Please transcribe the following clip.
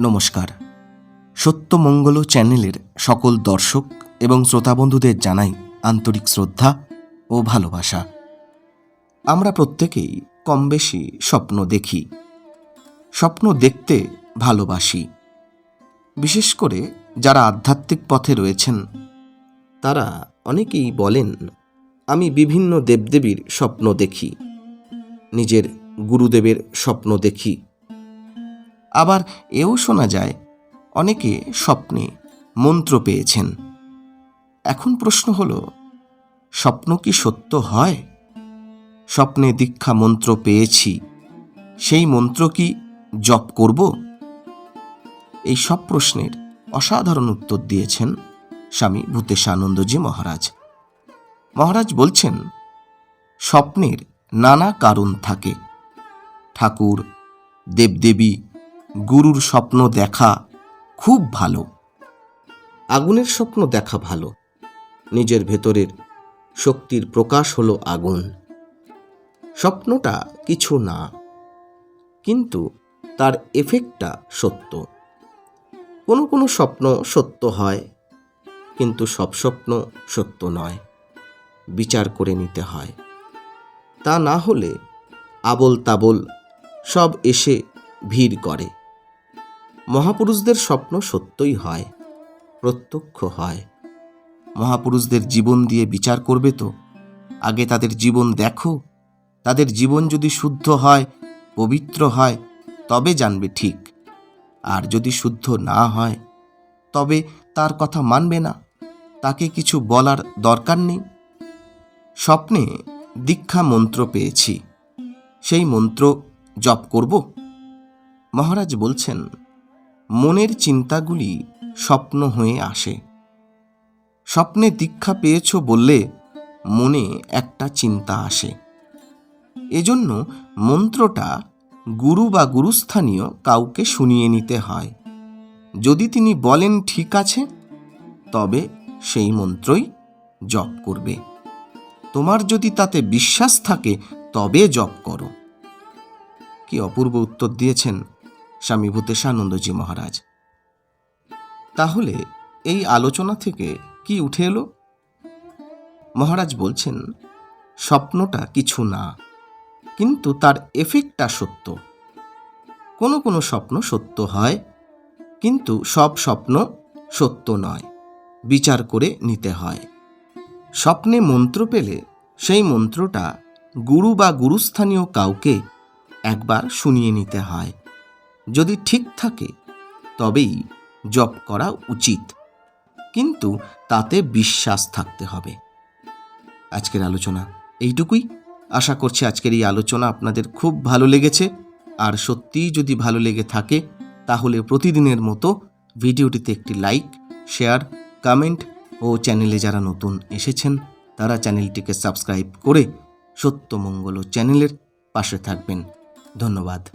নমস্কার। সত্যমঙ্গল চ্যানেলের সকল দর্শক এবং শ্রোতাবন্ধুদের জানাই আন্তরিক শ্রদ্ধা ও ভালোবাসা। আমরা প্রত্যেকেই কম বেশি স্বপ্ন দেখি, স্বপ্ন দেখতে ভালোবাসি। বিশেষ করে যারা আধ্যাত্মিক পথে রয়েছেন, তারা অনেকেই বলেন, আমি বিভিন্ন দেবদেবীর স্বপ্ন দেখি, নিজের গুরুদেবের স্বপ্ন দেখি। আবার এও শোনা যায়, অনেকে স্বপ্নে মন্ত্র পেয়েছেন। এখন প্রশ্ন হল, স্বপ্ন কি সত্য হয়? স্বপ্নে দীক্ষা মন্ত্র পেয়েছি, সেই মন্ত্র কি জপ করব? এই সব প্রশ্নের অসাধারণ উত্তর দিয়েছেন স্বামী ভূতেশানন্দজি মহারাজ। মহারাজ বলছেন, স্বপ্নের নানা কারণ থাকে। ঠাকুর, দেবদেবী গুরুর স্বপ্ন দেখা খুব ভালো। আগুনের স্বপ্ন দেখা ভালো। নিজের ভেতরের শক্তির প্রকাশ হলো আগুন। স্বপ্নটা কিছু না, কিন্তু তার এফেক্টটা সত্য। কোনো কোনো স্বপ্ন সত্য হয়, কিন্তু সব স্বপ্ন সত্য নয়। বিচার করে নিতে হয়। তা না হলে আবল তাবল সব এসে ভিড় করে। মহাপুরুষদের স্বপ্ন সত্যই হয়, প্রত্যক্ষ হয়। মহাপুরুষদের জীবন দিয়ে বিচার করবে তো। আগে তাদের জীবন দেখো। তাদের জীবন যদি শুদ্ধ হয়, পবিত্র হয়, তবে জানবে ঠিক। আর যদি শুদ্ধ না হয়, তবে তার কথা মানবে না। তাকে কিছু বলার দরকার নেই। স্বপ্নে দীক্ষা মন্ত্র পেয়েছি। সেই মন্ত্র জপ করব? মহারাজ বলছেন মনের চিন্তাগুলি স্বপ্ন হয়ে আসে। স্বপ্নে দীক্ষা পেয়েছ বললে মনে একটা চিন্তা আসে। এজন্য মন্ত্রটা গুরু বা গুরুস্থানীয় কাউকে শুনিয়ে নিতে হয়। যদি তিনি বলেন ঠিক আছে, তবে সেই মন্ত্রই জপ করবে। তোমার যদি তাতে বিশ্বাস থাকে, তবে জপ করো। কি অপূর্ব উত্তর দিয়েছেন স্বামী ভূতেশানন্দজি মহারাজ। তাহলে এই আলোচনা থেকে কি উঠে এলো? মহারাজ বলছেন, স্বপ্নটা কিছু না, কিন্তু তার এফেক্টটা সত্য। কোনো কোনো স্বপ্ন সত্য হয়, কিন্তু সব স্বপ্ন সত্য নয়, বিচার করে নিতে হয়। স্বপ্নে মন্ত্র পেলে সেই মন্ত্রটা গুরু বা গুরুস্থানীয় কাউকে একবার শুনিয়ে নিতে হয়। যদি ঠিক থাকে, তবেই জপ করা উচিত। কিন্তু তাতে বিশ্বাস থাকতে হবে। আজকের আলোচনা এইটুকুই। আশা করছি আজকের এই আলোচনা আপনাদের খুব ভালো লেগেছে। আর সত্যিই যদি ভালো লেগে থাকে, তাহলে প্রতিদিনের মতো ভিডিওটিতে একটি লাইক, শেয়ার, কমেন্ট ও চ্যানেলে যারা নতুন এসেছেন, তারা চ্যানেলটিকে সাবস্ক্রাইব করে সত্যমঙ্গল চ্যানেলের পাশে থাকবেন। ধন্যবাদ।